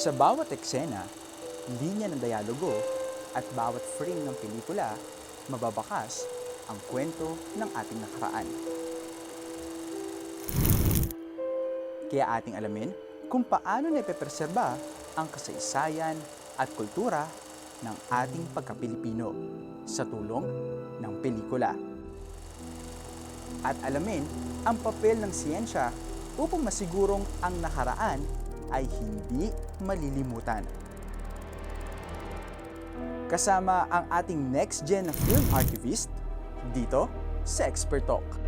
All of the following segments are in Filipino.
Sa bawat eksena, linya ng dialogo at bawat frame ng pelikula, mababakas ang kwento ng ating nakaraan. Kaya ating alamin kung paano napepreserba ang kasaysayan at kultura ng ating pagka-Pilipino sa tulong ng pelikula. At alamin ang papel ng siyensya upang masigurong ang nakaraan ay hindi malilimutan. Kasama ang ating next gen film archivist dito sa Expert Talk.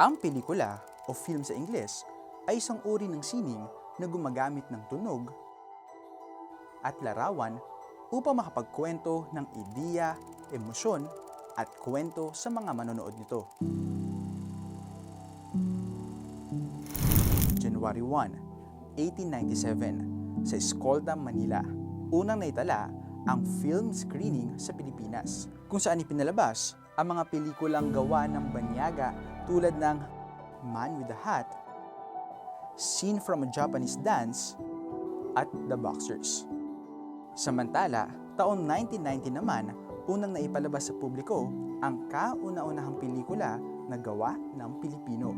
Ang pelikula o film sa Ingles ay isang uri ng sining na gumagamit ng tunog at larawan upang makapagkwento ng ideya, emosyon at kwento sa mga manonood nito. January 1, 1897 sa Escolta, Manila. Unang naitala ang film screening sa Pilipinas kung saan ipinalabas ang mga pelikulang gawa ng Banyaga tulad ng Man with the Hat, Scene from a Japanese Dance, at The Boxers. Samantala, taon 1990 naman, unang naipalabas sa publiko ang kauna-unahang pelikula na gawa ng Pilipino.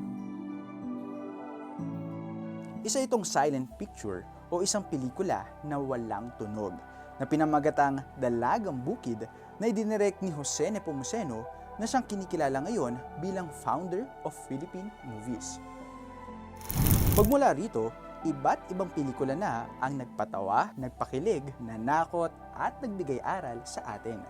Isa itong silent picture o isang pelikula na walang tunog na pinamagatang Dalagang Bukid na idinirect ni Jose Nepomuceno na siyang kinikilala ngayon bilang founder of Philippine Movies. Pagmula rito, iba't ibang pelikula na ang nagpatawa, nagpakilig, nanakot at nagbigay aral sa atin.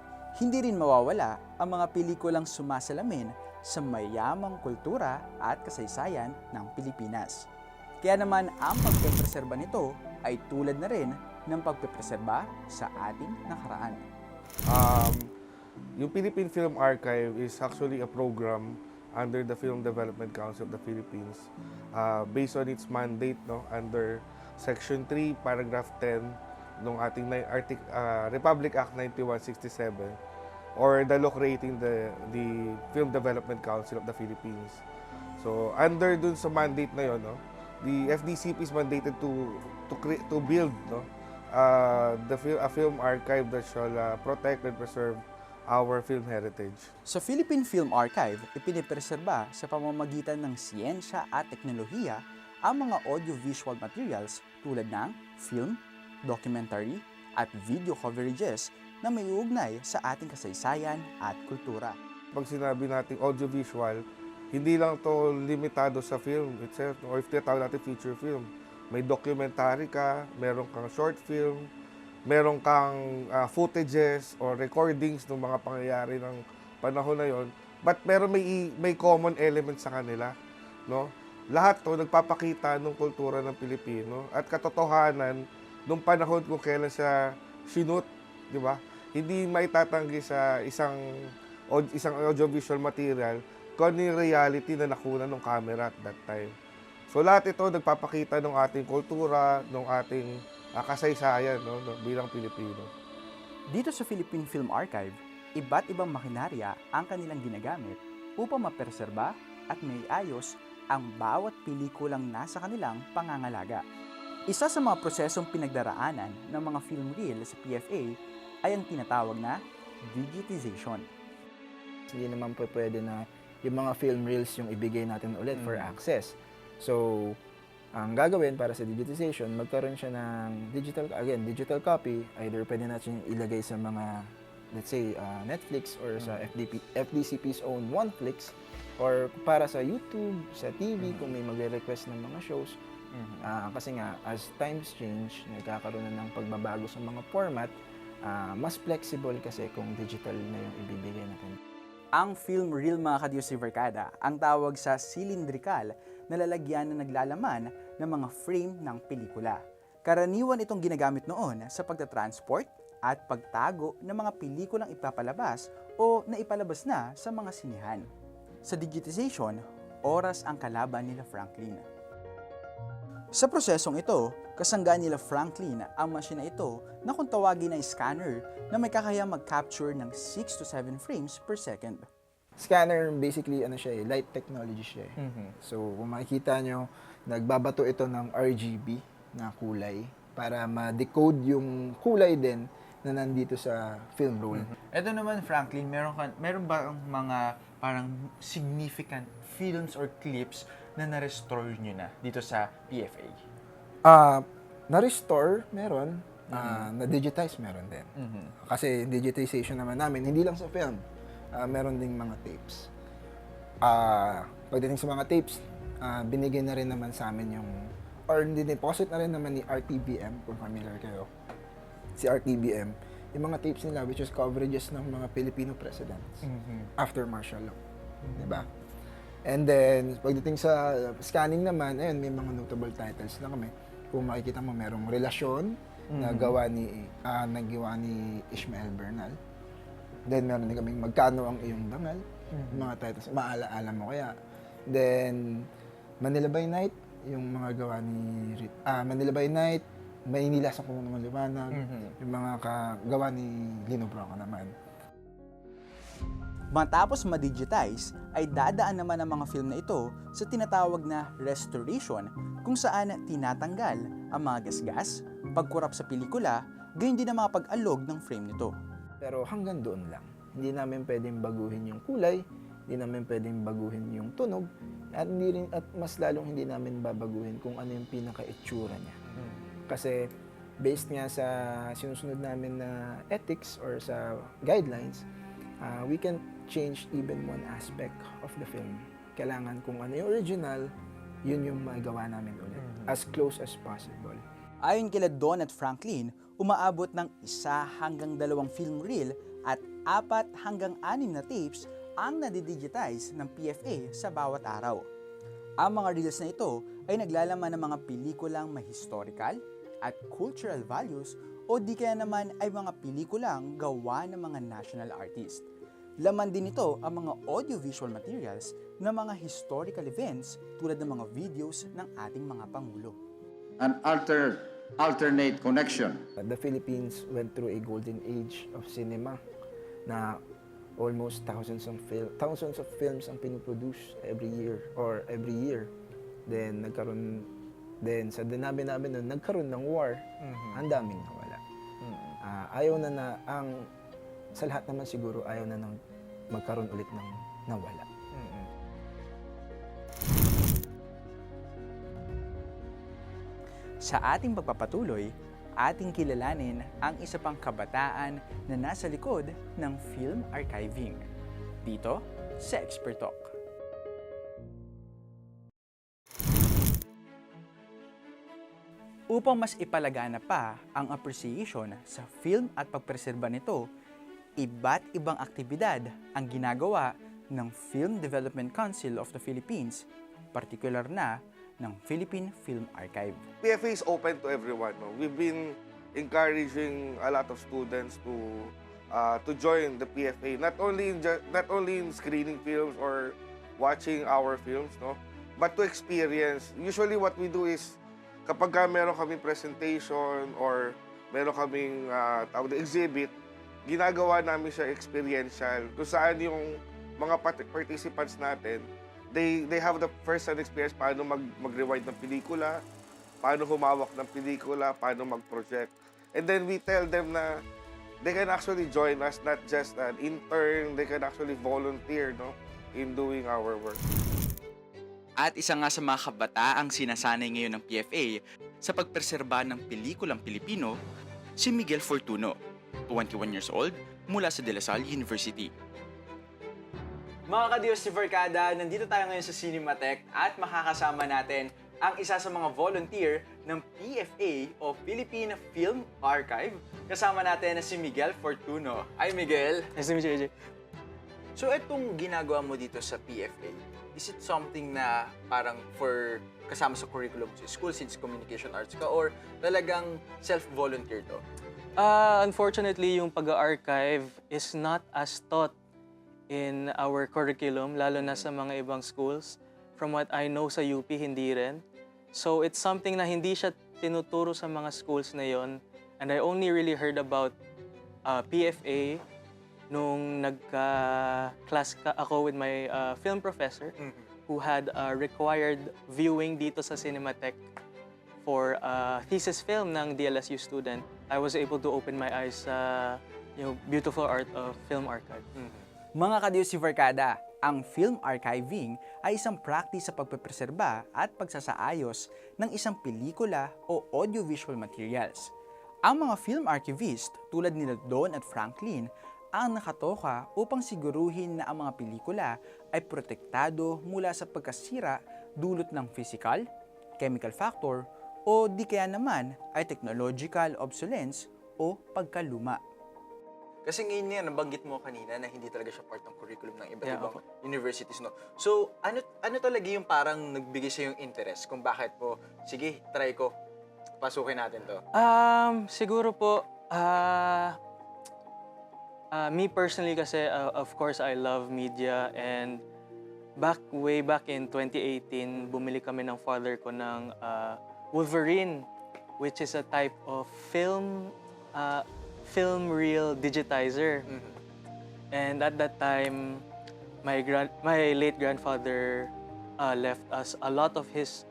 Hindi rin mawawala ang mga pelikulang sumasalamin sa mayamang kultura at kasaysayan ng Pilipinas. Kaya naman ang pagpepreserba nito ay tulad na rin ng pagpepreserba sa ating nakaraan. Um, yung Philippine Film Archive is actually a program under the Film Development Council of the Philippines uh, based on its mandate no under Section 3, Paragraph 10 ng ating artic, uh, Republic Act 9167 or the law creating the the Film Development Council of the Philippines. So under dun sa mandate na yon no, the FDCP is mandated to to create to build no uh, the fil- a film archive that shall uh, protect and preserve our film heritage. Sa Philippine Film Archive, ipinipreserba sa pamamagitan ng siyensya at teknolohiya ang mga audiovisual materials tulad ng film, documentary, at video coverages na may uugnay sa ating kasaysayan at kultura. Pag sinabi natin audiovisual, hindi lang to limitado sa film itself or if tinatawag natin feature film. May documentary ka, meron kang short film, meron kang ah, footages or recordings ng mga pangyayari ng panahon na yon. But meron may may common element sa kanila, no? Lahat to nagpapakita ng kultura ng Pilipino at katotohanan nung panahon kung kailan siya sinut, di ba? Hindi maitatanggi sa isang isang audiovisual material kung ano yung reality na nakuna ng camera at that time. So lahat ito nagpapakita ng ating kultura, ng ating ah, kasaysayan no, no, bilang Pilipino. Dito sa Philippine Film Archive, iba't ibang makinarya ang kanilang ginagamit upang mapreserba at maiayos ang bawat pelikulang nasa kanilang pangangalaga. Isa sa mga prosesong pinagdaraanan ng mga film reel sa PFA ay ang tinatawag na digitization. Hindi naman po pwede na yung mga film reels yung ibigay natin ulit for Mm. access. So, ang gagawin para sa digitization, magkaroon siya ng digital, again, digital copy. Either pwede natin ilagay sa mga, let's say, uh, Netflix or sa FDP, FDCP's own OneFlix or para sa YouTube, sa TV, kung may magre-request ng mga shows. Ah, kasi nga, as times change, nagkakaroon na ng pagbabago sa mga format, ah, mas flexible kasi kung digital na yung ibibigay natin. Ang film reel mga kadiyos si Verkada ang tawag sa silindrikal na lalagyan na naglalaman ng mga frame ng pelikula. Karaniwan itong ginagamit noon sa pagtatransport at pagtago ng mga pelikulang ipapalabas o naipalabas na sa mga sinihan. Sa digitization, oras ang kalaban nila Franklin. Sa prosesong ito, kasangga nila Franklin ang masina ito na kung tawagin ay scanner na may kakayang mag-capture ng 6 to 7 frames per second. Scanner, basically, ano siya eh, light technology siya eh. So, kung makikita nyo, nagbabato ito ng RGB na kulay para ma-decode yung kulay din na nandito sa film roll. Ito naman, Franklin, meron, ka, meron ba ang mga parang significant films or clips na na-restore nyo na dito sa PFA? Ah, na-restore, meron. Ah, na-digitize, meron din. Kasi digitization naman namin, hindi lang sa film. Ah, meron ding mga tapes. Ah, pagdating sa mga tapes, ah, binigay na rin naman sa amin yung or hindi deposit na rin naman ni RTBM kung familiar kayo. Si RTBM, yung mga tapes nila which is coverages ng mga Filipino presidents after martial law. 'Di ba? And then, pagdating sa scanning naman, ayun, may mga notable titles na kami. Kung makikita mo, merong relasyon na gawa ni, ah, nagawa ni Ishmael Bernal. Then, meron din kaming magkano ang iyong bangal. Mga titles, maalaala mo kaya. Then, Manila by Night, yung mga gawa ni, Rit- ah, Manila by Night, Maynila sa kung naman liwanag, yung mga kagawa ni Lino Bronco naman. Matapos ma-digitize, ay dadaan naman ang mga film na ito sa tinatawag na restoration kung saan tinatanggal ang mga gasgas, pagkurap sa pelikula, gayon din ang mga pag-alog ng frame nito. Pero hanggang doon lang. Hindi namin pwedeng baguhin yung kulay, hindi namin pwedeng baguhin yung tunog, at hindi rin at mas lalong hindi namin babaguhin kung ano yung pinaka-itsura niya. Kasi based nga sa sinusunod namin na ethics or sa guidelines, uh, we can change even one aspect of the film. Kailangan kung ano yung original, yun yung magawa namin ulit. As close as possible. Ayon kila Don at Franklin, umaabot ng isa hanggang dalawang film reel at apat hanggang anim na tapes ang nadidigitize ng PFA sa bawat araw. Ang mga reels na ito ay naglalaman ng mga pelikulang may historical at cultural values o di kaya naman ay mga pelikulang gawa ng mga national artist. Laman din ito ang mga audiovisual materials ng mga historical events tulad ng mga videos ng ating mga pangulo. an alter, alternate connection The Philippines went through a golden age of cinema na almost thousands of fil- thousands of films ang pinoproduce every year or every year. Then nagkaroon then sa dinabi namin nun, nagkaroon ng war. Ang daming nawala. Ah, ayaw na na ang sa lahat naman siguro ayaw na nang magkaroon ulit ng nawala. Sa ating pagpapatuloy, ating kilalanin ang isa pang kabataan na nasa likod ng film archiving. Dito sa Expert Talk. Upang mas ipalagana pa ang appreciation sa film at pagpreserba nito, iba't ibang aktibidad ang ginagawa ng Film Development Council of the Philippines, partikular na ng Philippine Film Archive. PFA is open to everyone. No? We've been encouraging a lot of students to uh, to join the PFA. Not only in not only in screening films or watching our films, no, but to experience. Usually, what we do is kapag ka meron kaming presentation or meron kaming uh, tawag exhibit, ginagawa namin siya experiential. Kung saan yung mga part- participants natin, they they have the first-hand experience paano mag mag-rewind ng pelikula, paano humawak ng pelikula, paano mag-project. And then we tell them na they can actually join us, not just an intern, they can actually volunteer no, in doing our work. At isa nga sa mga kabataang sinasanay ngayon ng PFA sa pagpreserba ng pelikulang Pilipino, si Miguel Fortuno, 21 years old, mula sa De La Salle University. Mga kadiyos si Verkada, nandito tayo ngayon sa Cinematech at makakasama natin ang isa sa mga volunteer ng PFA o Philippine Film Archive. Kasama natin na si Miguel Fortuno. Ay Miguel! Nice to meet you, AJ. So, itong ginagawa mo dito sa PFA, is it something na parang for kasama sa curriculum sa school since communication arts ka or talagang self-volunteer to? Uh, unfortunately, yung pag-archive is not as taught in our curriculum, lalo na sa mga ibang schools. From what I know sa UP, hindi rin. So it's something na hindi siya tinuturo sa mga schools na yon. And I only really heard about uh, PFA nung nagka-class ka ako with my uh, film professor who had a required viewing dito sa Cinematech for a thesis film ng DLSU student, I was able to open my eyes sa yung beautiful art of film archive. Mga kadiyos si Verkada, ang film archiving ay isang practice sa pagpepreserba at pagsasaayos ng isang pelikula o audiovisual materials. Ang mga film archivist tulad nila Don at Franklin ang nakatoka upang siguruhin na ang mga pelikula ay protektado mula sa pagkasira dulot ng physical, chemical factor, o di kaya naman ay technological obsolescence o pagkaluma. Kasi ngayon nga, nabanggit mo kanina na hindi talaga siya part ng curriculum ng iba't Yeah, ibang opo. universities, no? So, ano ano talaga yung parang nagbigay sa yung interest kung bakit po, sige, try ko, pasukin natin to. Um, siguro po, ah, ah, me personally kasi, uh, of course, I love media and back, way back in 2018, bumili kami ng father ko ng ah, Wolverine, which is a type of film, ah, film reel digitizer. And at that time, my grand, my late grandfather uh, left us a lot of his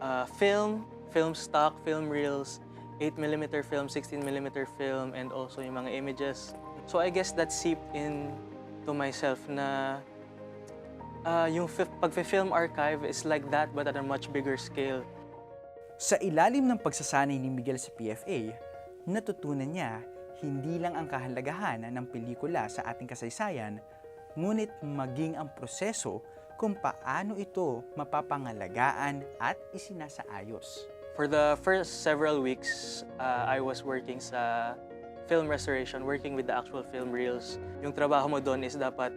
uh, film, film stock, film reels, 8 millimeter film, 16 millimeter film, and also yung mga images. So I guess that seeped in to myself na uh, yung fi- pag-film archive is like that but at a much bigger scale. Sa ilalim ng pagsasanay ni Miguel sa PFA, natutunan niya hindi lang ang kahalagahan ng pelikula sa ating kasaysayan, ngunit maging ang proseso kung paano ito mapapangalagaan at isinasaayos. For the first several weeks, uh, I was working sa film restoration, working with the actual film reels. Yung trabaho mo doon is dapat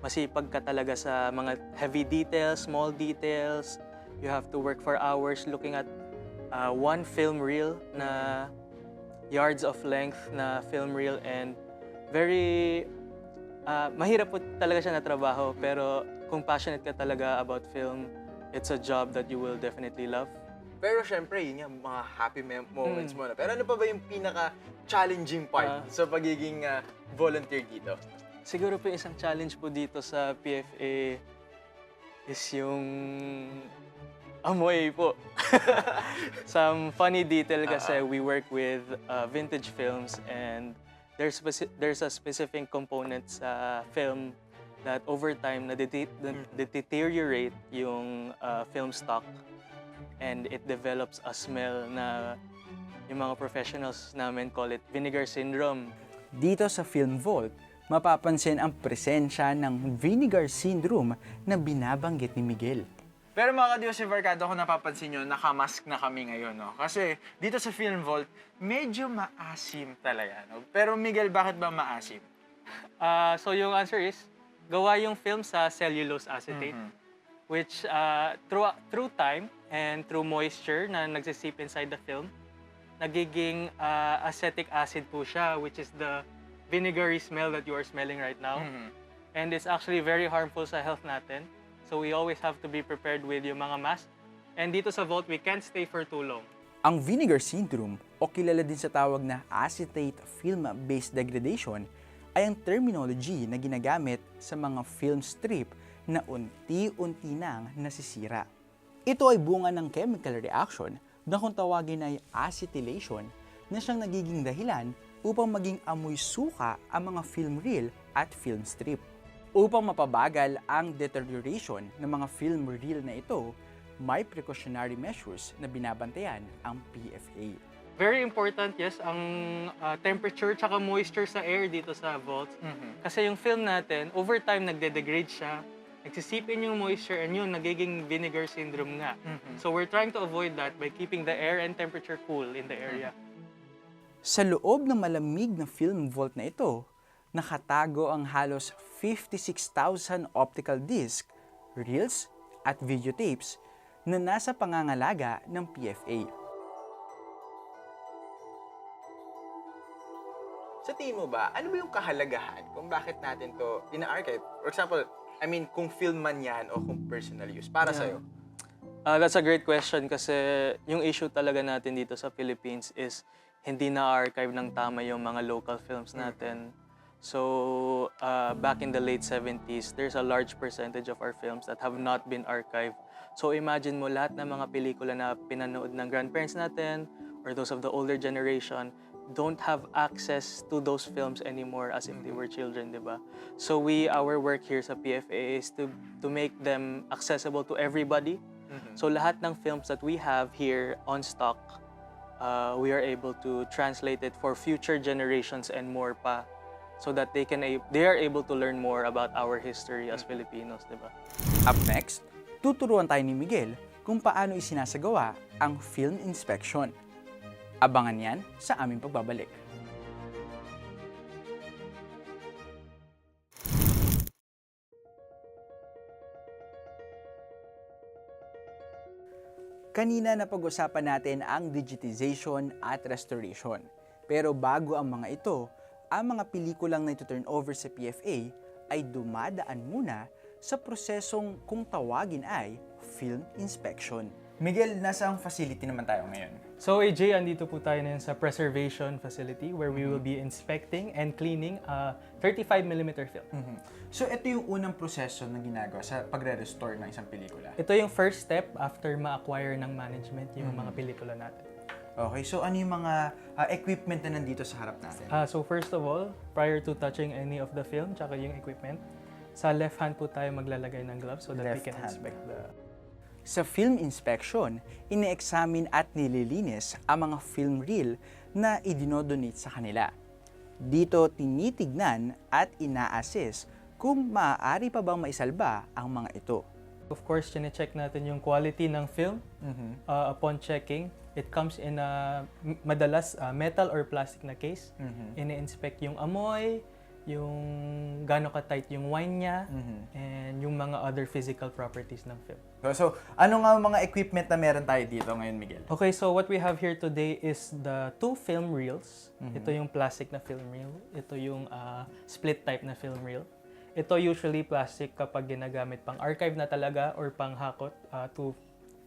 masipag ka talaga sa mga heavy details, small details. You have to work for hours looking at uh, one film reel na yards of length na film reel and very uh, mahirap po talaga siya na trabaho pero kung passionate ka talaga about film, it's a job that you will definitely love. Pero syempre, yun yung mga happy mem- moments mo na. Pero ano pa ba yung pinaka-challenging part Ah. sa pagiging ah, volunteer dito? Siguro po isang challenge po dito sa PFA is yung amoy po. Some funny detail kasi we work with uh, vintage films and there's there's a specific component sa film that over time na deteriorate yung uh, film stock and it develops a smell na yung mga professionals namin call it vinegar syndrome. Dito sa Film Vault, mapapansin ang presensya ng vinegar syndrome na binabanggit ni Miguel. Pero mga ka-Diyos si Vercado, kung napapansin nyo, nakamask na kami ngayon, no? Kasi dito sa Film Vault, medyo maasim talaga, no? Pero Miguel, bakit ba maasim? Uh, so yung answer is, gawa yung film sa cellulose acetate, which uh, through, through time and through moisture na nagsisip inside the film, nagiging uh, acetic acid po siya, which is the vinegary smell that you are smelling right now. And it's actually very harmful sa health natin. So we always have to be prepared with yung mga mask. And dito sa vault, we can't stay for too long. Ang vinegar syndrome o kilala din sa tawag na acetate film-based degradation ay ang terminology na ginagamit sa mga film strip na unti-unti nang nasisira. Ito ay bunga ng chemical reaction na kung tawagin ay acetylation na siyang nagiging dahilan upang maging amoy suka ang mga film reel at film strip. Upang mapabagal ang deterioration ng mga film reel na ito, may precautionary measures na binabantayan ang PFA. Very important, yes, ang uh, temperature tsaka moisture sa air dito sa vault. Kasi yung film natin, over time nagde-degrade siya, nagsisipin yung moisture and yun, nagiging vinegar syndrome nga. So we're trying to avoid that by keeping the air and temperature cool in the area. Sa loob ng malamig na film vault na ito, nakatago ang halos 56,000 optical disc, reels at videotapes na nasa pangangalaga ng PFA. Sa tingin mo ba, ano ba yung kahalagahan kung bakit natin to ina-archive? For example, I mean, kung film man yan o kung personal use. Para sa'yo. Ah, that's a great question kasi yung issue talaga natin dito sa Philippines is hindi na-archive ng tama yung mga local films natin. So, uh, back in the late 70s, there's a large percentage of our films that have not been archived. So, imagine mo lahat ng mga pelikula na pinanood ng grandparents natin or those of the older generation don't have access to those films anymore as if they were children, di ba? So we, our work here sa PFA is to, to make them accessible to everybody. So lahat ng films that we have here on stock, uh, we are able to translate it for future generations and more pa so that they can they are able to learn more about our history as Filipinos, di ba? Up next, tuturuan tayo ni Miguel kung paano isinasagawa ang film inspection. Abangan yan sa aming pagbabalik. Kanina napag-usapan natin ang digitization at restoration. Pero bago ang mga ito, ang mga pelikulang na ito turn over sa PFA ay dumadaan muna sa prosesong kung tawagin ay film inspection. Miguel, nasa ang facility naman tayo ngayon? So AJ, andito po tayo ngayon sa preservation facility where we will be inspecting and cleaning a 35mm film. So ito yung unang proseso na ginagawa sa pagre-restore ng isang pelikula. Ito yung first step after ma-acquire ng management yung mga pelikula natin. Okay, so ano yung mga ah, equipment na nandito sa harap natin? Ah, so first of all, prior to touching any of the film tsaka yung equipment, sa left hand po tayo maglalagay ng gloves so that we Left can hand. inspect the Sa film inspection, ine-examine at nililinis ang mga film reel na idinodonate sa kanila. Dito tinitignan at ina-assess kung maaari pa bang maisalba ang mga ito. Of course, chine-check natin yung quality ng film. Uh, upon checking, it comes in a madalas uh, metal or plastic na case. Ini-inspect yung amoy, yung gaano ka-tight yung wine niya, and yung mga other physical properties ng film. So, ano nga mga equipment na meron tayo dito ngayon, Miguel? Okay, so what we have here today is the two film reels. Ito yung plastic na film reel. Ito yung uh, split type na film reel. Ito usually plastic kapag ginagamit pang archive na talaga or pang hakot uh, to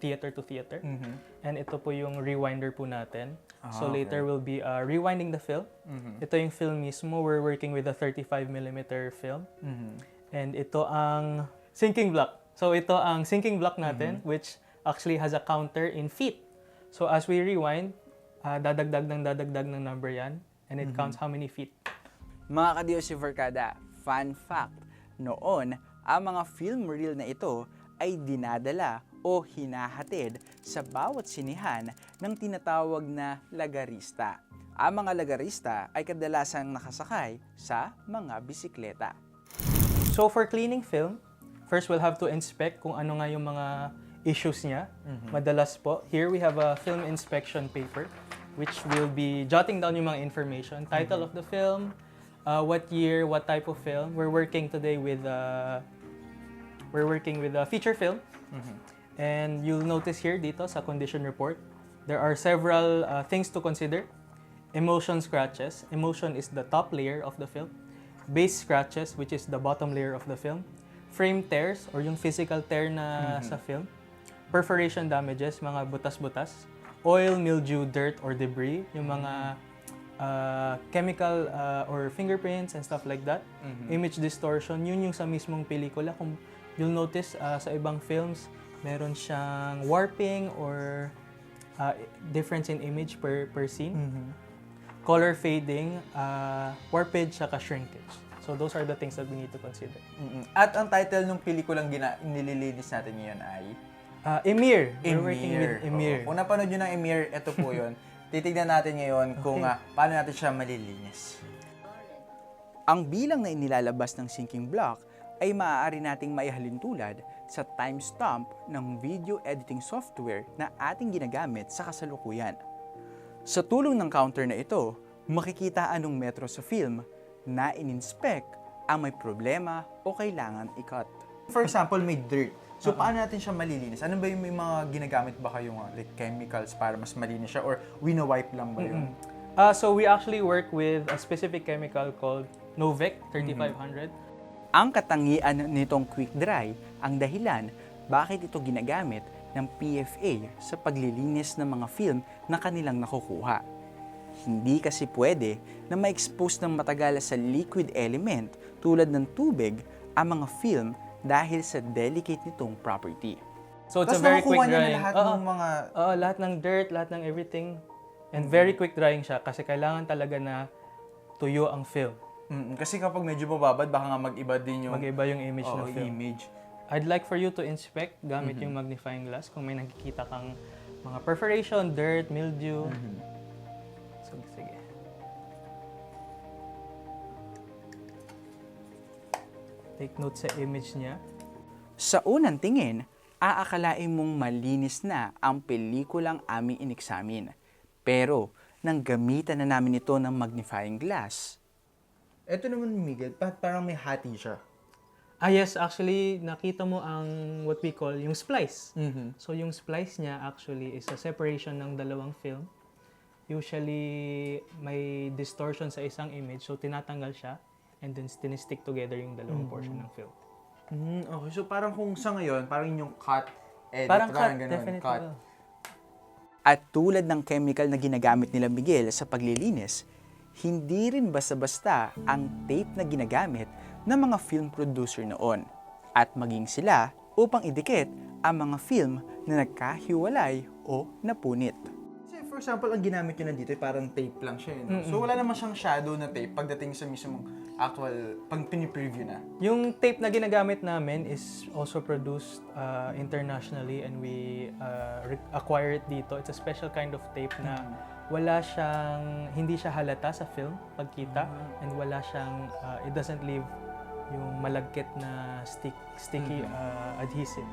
theater to theater. And ito po yung rewinder po natin. so Ah, later we'll be uh, rewinding the film. Ito yung film mismo. We're working with a 35mm film. And ito ang sinking block. So ito ang sinking block natin which actually has a counter in feet. So as we rewind, ah, dadagdag ng dadagdag ng number yan and it counts how many feet. Mga kadiyos si Verkada, fun fact, noon, ang mga film reel na ito ay dinadala o hinahatid sa bawat sinihan ng tinatawag na lagarista. Ang mga lagarista ay kadalasang nakasakay sa mga bisikleta. So for cleaning film, first we'll have to inspect kung ano nga yung mga issues niya. Madalas po, here we have a film inspection paper which will be jotting down yung mga information, title of the film, uh, what year, what type of film. We're working today with uh, we're working with a feature film. And you'll notice here dito sa condition report, there are several uh, things to consider. Emotion scratches. Emotion is the top layer of the film. Base scratches, which is the bottom layer of the film. Frame tears, or yung physical tear na sa film. Perforation damages, mga butas-butas. Oil, mildew, dirt, or debris, yung mga uh, chemical uh, or fingerprints and stuff like that. Image distortion, yun yung sa mismong pelikula. Kung you'll notice uh, sa ibang films, meron siyang warping or uh, difference in image per, per scene. Color fading, uh, warpage, saka shrinkage. So those are the things that we need to consider. At ang title ng pelikulang gina- nililinis natin ngayon ay Uh, Emir. We're working with Emir. Oo. Kung napanood nyo ng Emir, ito po yun. Titignan natin ngayon kung ah, paano natin siya malilinis. Ang bilang na inilalabas ng sinking block ay maaari nating maihalin tulad sa timestamp ng video editing software na ating ginagamit sa kasalukuyan. Sa tulong ng counter na ito, makikita anong metro sa film, na in-inspect ang may problema o kailangan i-cut. For example, may dirt. So, paano natin siya malilinis? Ano ba yung may mga ginagamit ba kayong uh, like chemicals para mas malinis siya or wino-wipe lang ba yun? Uh, so we actually work with a specific chemical called Novec 3500. Ang katangian nitong quick dry ang dahilan bakit ito ginagamit ng PFA sa paglilinis ng mga film na kanilang nakukuha. Hindi kasi pwede na ma-expose ng matagal sa liquid element tulad ng tubig ang mga film dahil sa delicate nitong property. So it's Tapos a very quick nakukuha niya lahat Oo. ng mga... Oo, lahat ng dirt, lahat ng everything. And very quick drying siya kasi kailangan talaga na tuyo ang film. Mm, kasi kapag medyo mababad, baka nga mag-iba din yung Mag-iba yung image Oo, ng film. image. I'd like for you to inspect gamit Mm-hmm. yung magnifying glass kung may nakikita kang mga perforation, dirt, mildew. Mm-hmm. So, sige. Take note sa image niya. Sa unang tingin, aakalain mong malinis na ang pelikulang aming ineksamin. Pero, nang gamitan na namin ito ng magnifying glass. Ito naman, Miguel, parang may hati siya. Ah yes, actually, nakita mo ang what we call yung splice. Mm-hmm. So yung splice niya actually is a separation ng dalawang film. Usually may distortion sa isang image, so tinatanggal siya and then tinestick together yung dalawang portion ng film. Mm, okay, so parang kung sa ngayon, parang yung cut, edit, Parang cut, ganun, definitely. cut. At tulad ng chemical na ginagamit nila Miguel sa paglilinis, hindi rin basta-basta ang tape na ginagamit ng mga film producer noon at maging sila upang idikit ang mga film na nagkahiwalay o napunit. Kasi for example, ang ginamit nyo nandito ay parang tape lang siya. eh, no? So wala naman siyang shadow na tape pagdating sa mismong actual, pag pinipreview na. Yung tape na ginagamit namin is also produced uh, internationally and we uh, re- acquire it dito. It's a special kind of tape na wala siyang, hindi siya halata sa film pagkita and wala siyang, uh, it doesn't leave yung malagkit na stick, sticky uh, adhesive.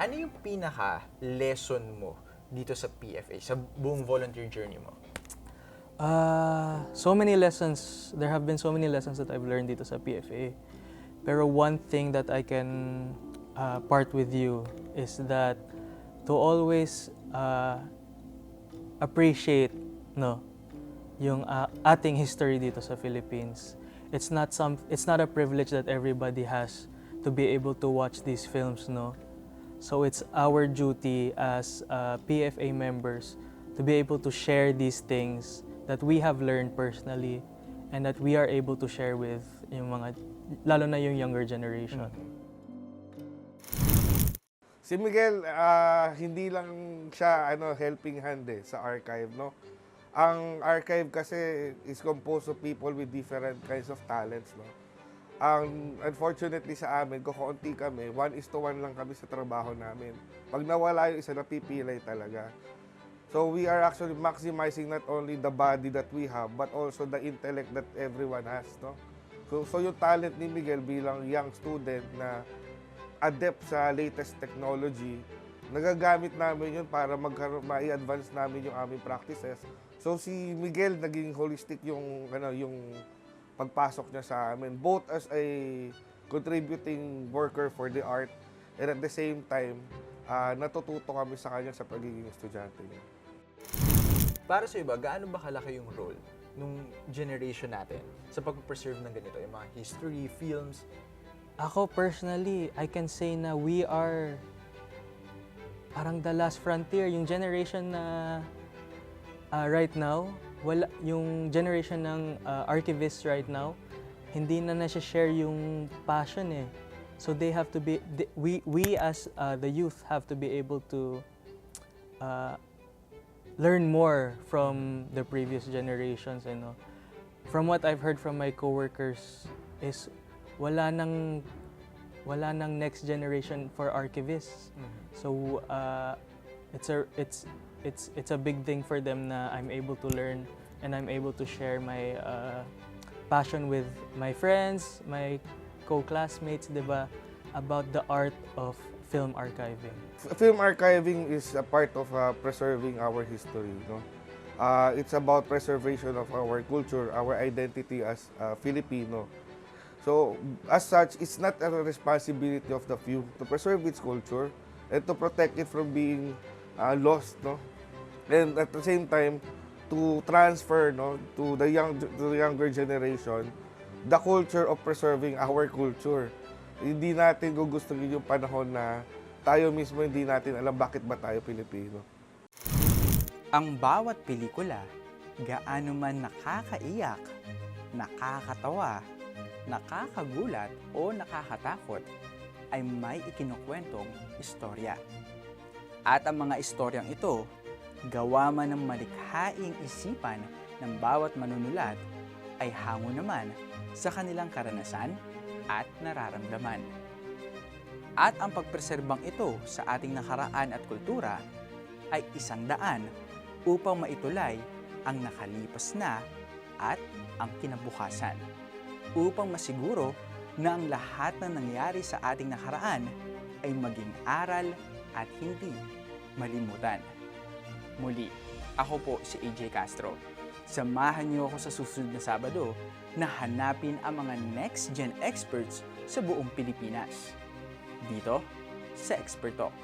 Ano yung pinaka-lesson mo dito sa PFA, sa buong volunteer journey mo? Uh, so many lessons, there have been so many lessons that I've learned dito sa PFA. Pero one thing that I can uh, part with you is that to always uh, appreciate no yung uh, ating history dito sa Philippines. It's not some it's not a privilege that everybody has to be able to watch these films, no. So it's our duty as uh, PFA members to be able to share these things that we have learned personally and that we are able to share with yung mga lalo na yung younger generation. Si Miguel, ah, hindi lang siya ano helping hand eh, sa archive, no? Ang archive kasi is composed of people with different kinds of talents, no? Ang unfortunately sa amin, kukunti kami, one is to one lang kami sa trabaho namin. Pag nawala yung isa, napipilay talaga. So we are actually maximizing not only the body that we have, but also the intellect that everyone has, no? So, so yung talent ni Miguel bilang young student na adept sa latest technology, nagagamit namin yun para magkaroon, ma-advance namin yung aming practices. So si Miguel naging holistic yung ano yung pagpasok niya sa amin both as a contributing worker for the art and at the same time ah, natututo kami sa kanya sa pagiging estudyante niya. Para sa iba, gaano ba kalaki yung role nung generation natin sa pag-preserve ng ganito? Yung mga history, films, Ako personally, I can say na we are parang the last frontier, yung generation na uh, right now, wala yung generation ng uh, archivists right now, hindi na na-share yung passion eh. So they have to be th- we we as uh, the youth have to be able to uh, learn more from the previous generations and know. From what I've heard from my coworkers is wala nang wala nang next generation for archivists. So uh, it's a it's it's it's a big thing for them na I'm able to learn and I'm able to share my uh, passion with my friends, my co-classmates, 'di ba, about the art of film archiving. Film archiving is a part of uh, preserving our history. No? Uh, it's about preservation of our culture, our identity as uh, Filipino. So, as such, it's not a responsibility of the few to preserve its culture and to protect it from being uh, lost. No? And at the same time, to transfer no, to the young to the younger generation the culture of preserving our culture. Hindi natin gugustuhin yung panahon na tayo mismo hindi natin alam bakit ba tayo Pilipino. Ang bawat pelikula, gaano man nakakaiyak, nakakatawa, nakakagulat o nakakatakot, ay may ikinukwentong istorya. At ang mga istoryang ito, gawa man ng malikhaing isipan ng bawat manunulat, ay hango naman sa kanilang karanasan at nararamdaman. At ang pagpreserbang ito sa ating nakaraan at kultura ay isang daan upang maitulay ang nakalipas na at ang kinabukasan. Upang masiguro na ang lahat na nangyari sa ating nakaraan ay maging aral at hindi malimutan. Muli, ako po si AJ Castro. Samahan niyo ako sa susunod na Sabado na hanapin ang mga next gen experts sa buong Pilipinas. Dito sa Expert Talk.